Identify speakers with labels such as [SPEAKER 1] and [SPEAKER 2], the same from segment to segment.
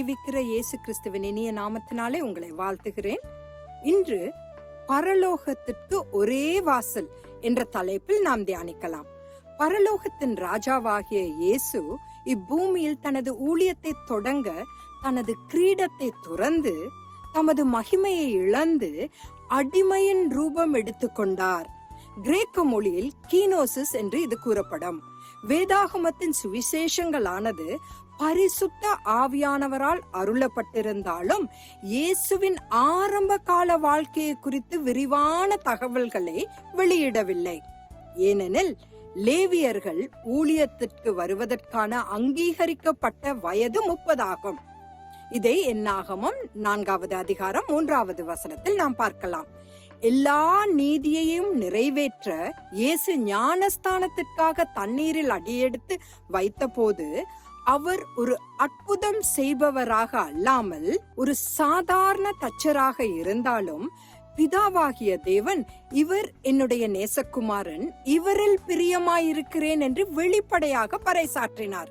[SPEAKER 1] ஜீவிக்கிற இயேசு கிறிஸ்துவின் இனிய நாமத்தினாலே உங்களை வாழ்த்துகிறேன். இன்று பரலோகத்திற்கு ஒரே வாசல் என்ற தலைப்பில் நாம் தியானிக்கலாம். பரலோகத்தின் ராஜாவாகிய இயேசு இப்பூமியில் தனது ஊழியத்தை தொடங்க தனது கிரீடத்தை துறந்து தமது மகிமையை இழந்து அடிமையின் ரூபம் எடுத்துக்கொண்டார். கிரேக்க மொழியில் கீனோசிஸ் என்று இது கூறப்படும். வேதாகமத்தின் சுவிசேஷங்களானது பரிசுத்த ஆவியானவரால் அருளப்பட்டிருந்தாலும் இயேசுவின் ஆரம்ப கால வாழ்க்கையை குறித்து விரிவான தகவல்களை வெளியிடவில்லை. ஏனெனில் லேவியர்கள் ஊழியத்திற்கு வருவதற்கான அங்கீகரிக்கப்பட்ட வயது முப்பதாகும். இதை என்னாகமும் நான்காவது அதிகாரம் மூன்றாவது வசனத்தில் நாம் பார்க்கலாம். எல்லா நீதியையும் நிறைவேற்ற இயேசு ஞானஸ்தானத்திற்காக தண்ணீரில் அடியெடுத்து வைத்தபோது அவர் ஒரு அற்புதம் செய்பவராக அல்லாமல் ஒரு சாதாரண தச்சராக இருந்தாலும் பிதாவாகிய தேவன் இவர் என்னுடைய நேசகுமாரன் இவரில் பிரியமாயிருக்கிறேன் என்று வெளிப்படையாக பறைசாற்றினார்.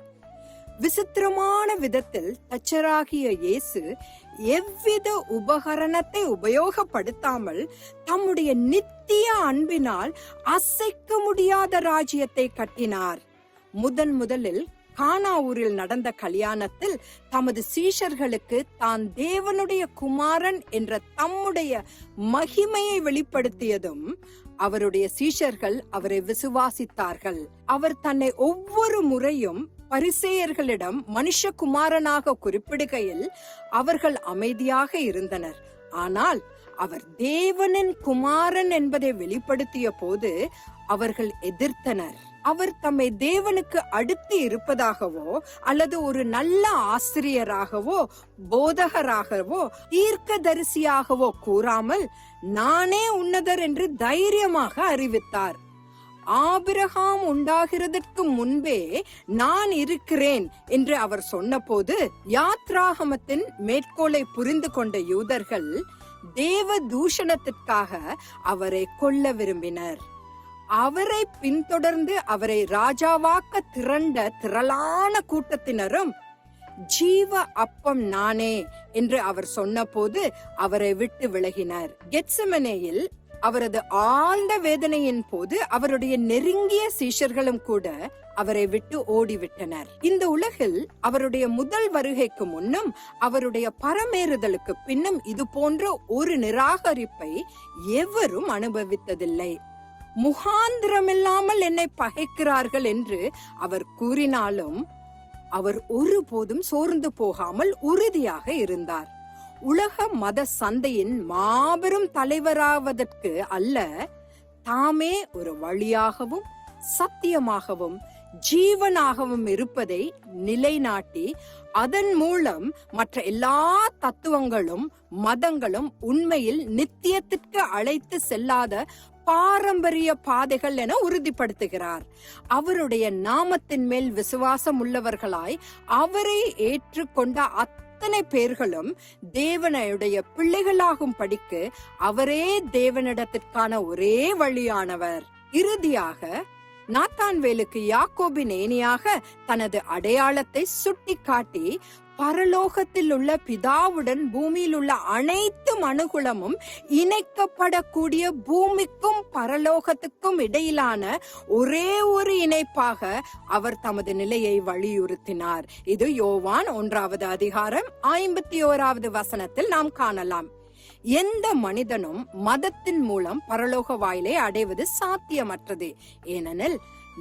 [SPEAKER 1] விசித்திரமான விதத்தில் தச்சராகிய இயேசு எவ்வித உபகரணத்தை உபயோகப்படுத்தாமல் தம்முடைய நித்திய அன்பினால் அசைக்க முடியாத ராஜ்யத்தை கட்டினார். முதன் முதலில் கானாவூரில் நடந்த கல்யாணத்தில் தமது சீஷர்களுக்கு தான் தேவனுடைய குமாரன் என்ற தம்முடைய மகிமையை வெளிப்படுத்தியதும் அவருடைய சீஷர்கள் அவரை விசுவாசித்தார்கள். அவர் தன்னை ஒவ்வொரு முறையும் பரிசேயர்களிடம் மனுஷகுமாரனாக குறிப்பிடுகையில் அவர்கள் அமைதியாக இருந்தனர். ஆனால் அவர் தேவனின் குமாரன் என்பதை வெளிப்படுத்திய போது அவர்கள் எதிர்த்தனர். அவர் தம்மை தேவனுக்கு அடுத்து இருப்பதாகவோ அல்லது ஒரு நல்ல ஆசிரியராகவோ போதகராகவோ தீர்க்கதரிசியாகவோ கூறாமல் நானே உன்னதர் என்று தைரியமாக அறிவித்தார். ஆபிரகாம் உண்டாகிறதற்கு முன்பே நான் இருக்கிறேன் என்று அவர் சொன்னபோது யாத்ராகமத்தின் மேற்கோளை புரிந்து கொண்ட யூதர்கள் தேவ தூஷணத்திற்காக அவரை கொல்ல விரும்பினர். அவரை பின்தொடர்ந்து அவரை ராஜாவாக்க திரண்ட திரளான கூட்டத்தினரும் ஜீவ அப்பம் நானே என்று அவர் சொன்னபோது அவரை விட்டு விலகினர். கெட்சமனேயில் அவரது ஆழ்ந்த வேதனையின் போது அவருடைய நெருங்கிய சீஷர்களும் கூட அவரை விட்டு ஓடிவிட்டனர். இந்த உலகில் அவருடைய முதல் வருகைக்கு முன்னும் அவருடைய பரமேறுதலுக்கு பின்னும் இது போன்ற ஒரு நிராகரிப்பை எவரும் அனுபவித்ததில்லை. முகாந்திரமில்லாமல் என்னை பகைக்கிறார்கள் என்று அவர் கூறினாலும் அவர் ஒருபோதும் சோர்ந்து போகாமல் உறுதியாக இருந்தார். உலக மத சந்தையின் மாபெரும் தலைவராவதற்கு அல்ல தாமே ஒரு வழியாகவும் சத்தியமாகவும் ஜீவனாகவும் இருப்பதை நிலைநாட்டி அதன் மூலம் மற்ற எல்லா தத்துவங்களும் மதங்களும் உண்மையில் நித்தியத்திற்கு அழைத்து செல்லாத பாரம்பரிய பாதைகள் என உறுதிப்படுத்துகிறார். அவருடைய நாமத்தின் மேல் விசுவாசம் உள்ளவர்களாய் அவரை ஏற்றுக்கொண்ட அத்தனை பேர்களும் தேவனுடைய பிள்ளைகளாகும் படிக்கு அவரே தேவனிடத்திற்கான ஒரே வழியானவர். இறுதியாக நாத்தான்வேலுக்கு யாக்கோபின் ஏனியாக தனது அடையாளத்தை சுட்டி காட்டி பரலோகத்தில் உள்ள பிதாவுடன் பூமியில் உள்ள அனைத்து மனுகுலமும் இணைக்கப்படக்கூடிய பூமிக்கும் பரலோகத்துக்கும் இடையிலான ஒரே ஒரு இணைப்பாக அவர் தமது நிலையை வலியுறுத்தினார். இது யோவான் ஒன்றாவது அதிகாரம் ஐம்பத்தி ஓராவது வசனத்தில் நாம் காணலாம். எந்த மனிதனும் மதத்தின் மூலம் பரலோக வாயிலை அடைவது சாத்தியமற்றது. ஏனெனில்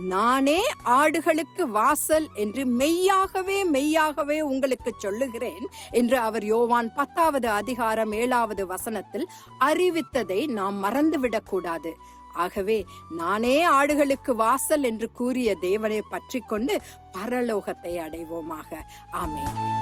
[SPEAKER 1] நானே ஆடுகளுக்கு வாசல் என்று மெய்யாகவே மெய்யாகவே உங்களுக்கு சொல்லுகிறேன் என்று அவர் யோவான் பத்தாவது அதிகாரம் ஏழாவது வசனத்தில் அறிவித்ததை நாம் மறந்துவிடக் கூடாது. ஆகவே நானே ஆடுகளுக்கு வாசல் என்று கூறிய தேவனை பற்றி கொண்டு பரலோகத்தை அடைவோமாக. ஆமே